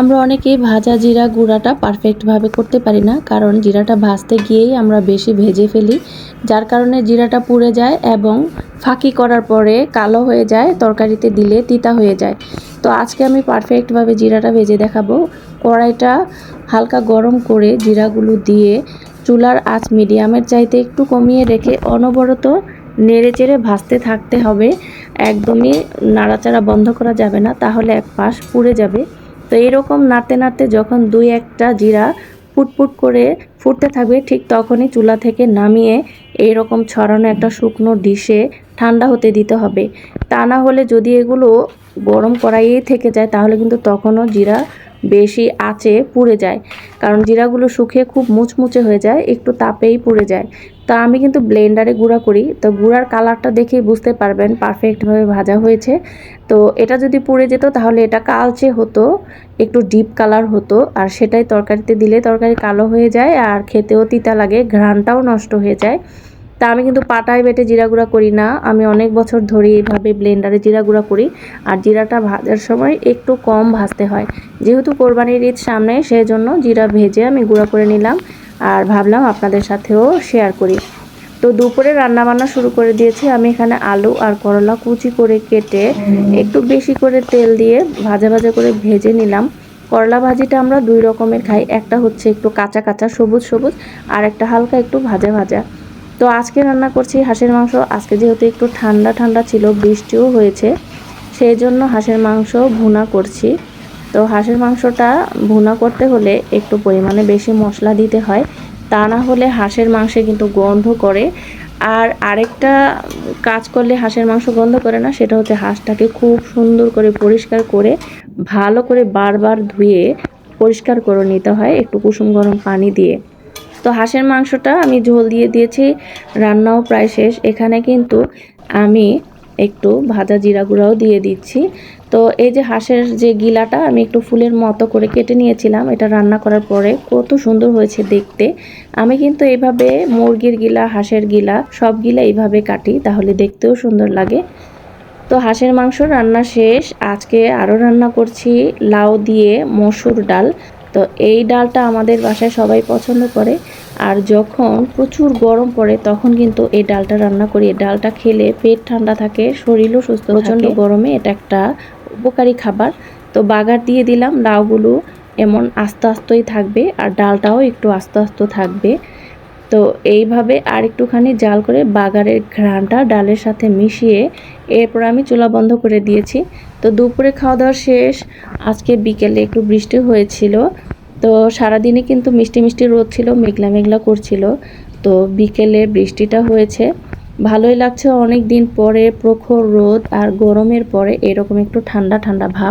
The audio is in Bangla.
আমরা অনেকেই ভাজা জিরা গুঁড়াটা পারফেক্টভাবে করতে পারি না, কারণ জিরাটা ভাজতে গিয়েই আমরা বেশি ভেজে ফেলি, যার কারণে জিরাটা পুড়ে যায় এবং ফাঁকি করার পরে কালো হয়ে যায়, তরকারিতে দিলে তিতা হয়ে যায়। তো আজকে আমি পারফেক্টভাবে জিরাটা ভেজে দেখাবো। কড়াইটা হালকা গরম করে জিরাগুলো দিয়ে চুলার আঁচ মিডিয়ামের চাইতে একটু কমিয়ে রেখে অনবরত নেড়ে চেড়ে ভাজতে থাকতে হবে। একদমই নাড়াচাড়া বন্ধ করা যাবে না, তাহলে এক পাশ পুড়ে যাবে। তো এরকম নাড়তে নাড়তে যখন দুই একটা জিরা ফুটফুট করে ফুটতে থাকবে, ঠিক তখনই চুলা থেকে নামিয়ে এইরকম ছড়ানো একটা শুকনো ডিশে ঠান্ডা হতে দিতে হবে। তা না হলে যদি এগুলো গরম কড়াইয়ে থেকে যায়, তাহলে কিন্তু তখনও জিরা বেশি আঁচে পুড়ে যায়। কারণ জিরাগুলো শুকিয়ে খুব মুচমুচে হয়ে যায়, একটু তাপেই পুড়ে যায়। তা আমি কিন্তু ব্লেন্ডারে গুঁড়া করি। তো গুঁড়ার কালারটা দেখেই বুঝতে পারবেন, পারফেক্টভাবে ভাজা হয়েছে। তো এটা যদি পুড়ে যেত তাহলে এটা কালচে হতো, একটু ডিপ কালার হতো। আর সেটাই তরকারিতে দিলে তরকারি কালো হয়ে যায় আর খেতেও তিতা লাগে, ঘ্রাণটাও নষ্ট হয়ে যায়। তা আমি কিন্তু পাটায় বেটে জিরা গুঁড়া করি না। আমি অনেক বছর ধরে এইভাবে ব্লেন্ডারে জিরা গুঁড়া করি। আর জিরাটা ভাজার সময় একটু কম ভাজতে হয়। যেহেতু কোরবানির ঈদ সামনে সেই জন্য জিরা ভেজে আমি গুঁড়া করে নিলাম। আর ভাবলাম আপনাদের সাথেও শেয়ার করি। তো দুপুরে রান্না বান্না শুরু করে দিয়েছি। আমি এখানে আলু আর করলা কুচি করে কেটে একটু বেশি করে তেল দিয়ে ভাজা ভাজা করে ভেজে নিলাম। করলা ভাজিটা আমরা দুই রকমের খাই। একটা হচ্ছে একটু কাঁচা কাঁচা, সবুজ সবুজ, আর একটা হালকা একটু ভাজা ভাজা। তো আজকে রান্না করছি হাঁসের মাংস। আজকে যেহেতু একটু ঠান্ডা ঠান্ডা ছিল, বৃষ্টিও হয়েছে, সেই জন্য হাঁসের মাংস ভুনা করছি। তো হাঁসের মাংসটা ভুনা করতে হলে একটু পরিমাণে বেশি মশলা দিতে হয়, তা না হলে হাঁসের মাংসে কিন্তু গন্ধ করে। আর আরেকটা কাজ করলে হাঁসের মাংস গন্ধ করে না, সেটা হচ্ছে হাঁসটাকে খুব সুন্দর করে পরিষ্কার করে, ভালো করে বারবার ধুয়ে পরিষ্কার করে নিতে হয়, একটু কুসুম গরম পানি দিয়ে। তো হাঁসের মাংসটা আমি ঝোল দিয়ে দিয়েছি, রান্নাও প্রায় শেষ। এখানে কিন্তু আমি একটু ভাজা জিরা গুঁড়াও দিয়ে দিচ্ছি। তো এই যে হাঁসের যে গিলাটা, আমি একটু ফুলের মতো করে কেটে নিয়েছিলাম। এটা রান্না করার পরে কত সুন্দর হয়েছে দেখতে। আমি কিন্তু এইভাবে মুরগির গিলা, হাঁসের গিলা, সব গিলা এইভাবে কাটি, তাহলে দেখতেও সুন্দর লাগে। তো হাঁসের মাংস রান্না শেষ। আজকে আরও রান্না করছি, লাউ দিয়ে মসুর ডাল। তো এই ডালটা আমাদের বাসায় সবাই পছন্দ করে। আর যখন প্রচুর গরম পড়ে, তখন কিন্তু এই ডালটা রান্না করি। ডালটা খেলে পেট ঠান্ডা থাকে, শরীরও সুস্থ প্রচণ্ড গরমে এটা একটা উপকারী খাবার। তো বাগার দিয়ে দিলাম, লাউগুলো এমন আস্তে আস্তেই থাকবে, আর ডালটাও একটু আস্তে আস্তে থাকবে। তো এইভাবে আর একটুখানি জাল করে বাগারের ঘ্রাণটা ডালের সাথে মিশিয়ে এরপর আমি চুলা বন্ধ করে দিয়েছি। তো দুপুরে খাওয়া দাওয়া শেষ। আজকে বিকেলে একটু বৃষ্টি হয়েছিল। তো সারাদিনে কিন্তু মিষ্টি মিষ্টি রোদ ছিল, মেঘলা মেঘলা করছিল। তো বিকেলে বৃষ্টিটা হয়েছে। ভালোই লাগছে অনেক দিন পরে প্রখর রোদ আর গরমের পরে এরকম একটু ঠান্ডা ঠান্ডা ভাব।